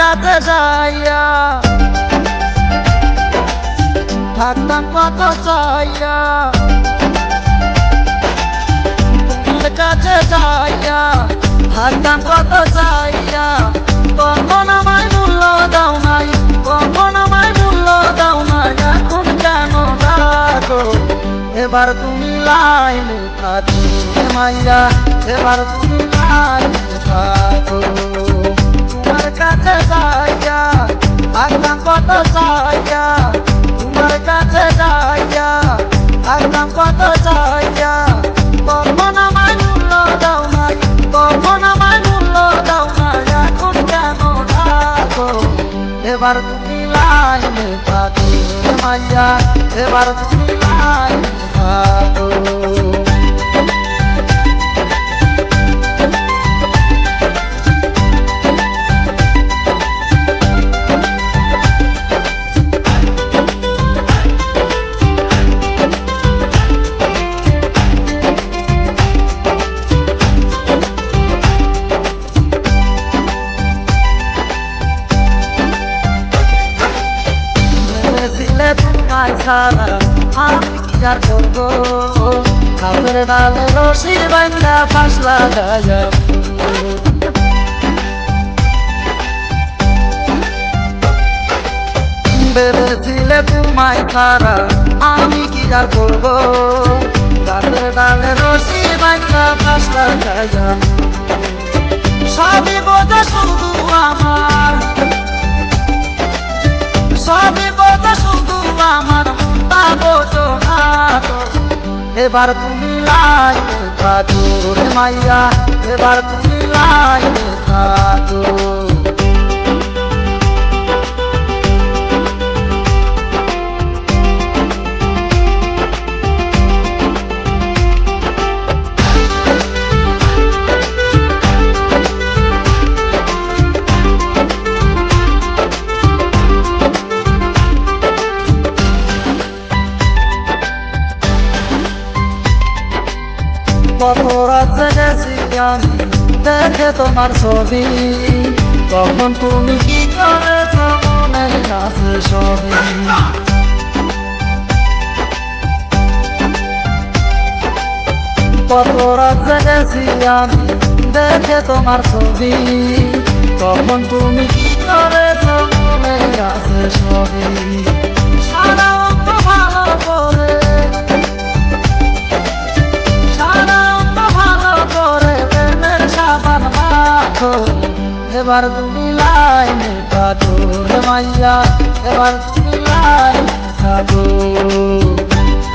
কাছে যাইয়া। থাকতাম কত চাইয়া। তোমার কাছে যাইয়া থাকতাম কত চাইয়া। কখন আমায় মূল্য দাও নাই, কখন আমায় মূল্য দাও নাই, এখন কেন ডাকো এবার তুমি লাইনে থাকো মাইয়া এবার তুমি লাইনে থাকো। কত চাইয়া, তোমার কাছে যাইয়া থাকতাম কত চাইয়া? কখন আমার মূল্য দাও নাই, কখন আমার মূল্য দাও নাই, এখন কেন থাকো এবার তুমি লাইনে পাখি মাইয়া, এবার তুমি লাইনে তোমায় আমি কি আর করব খাপের ডালে রশির বান্ধা ফাঁস লাগাইয়া ভেবেছিলে তোমায় ছাড়া আমি কি আর করব গাছের ডালে রশি বান্ধা ফাঁস লাগাইয়া সবই বোঝা শুধু আমার। এবার তুমি লাইনে থাকো রে মাইয়া এবার তুমি লাইনে থাকো দেখে তোমার ছবি। তখন তুমি কি করেছ মনে আছে সবই? কত রাত গেছি আমি, দেখে তোমার ছবি। তখন তুমি কি আছে এবার তুমি লাইন থাকো রে মাইয়া এবার তুমি লাইন থাকো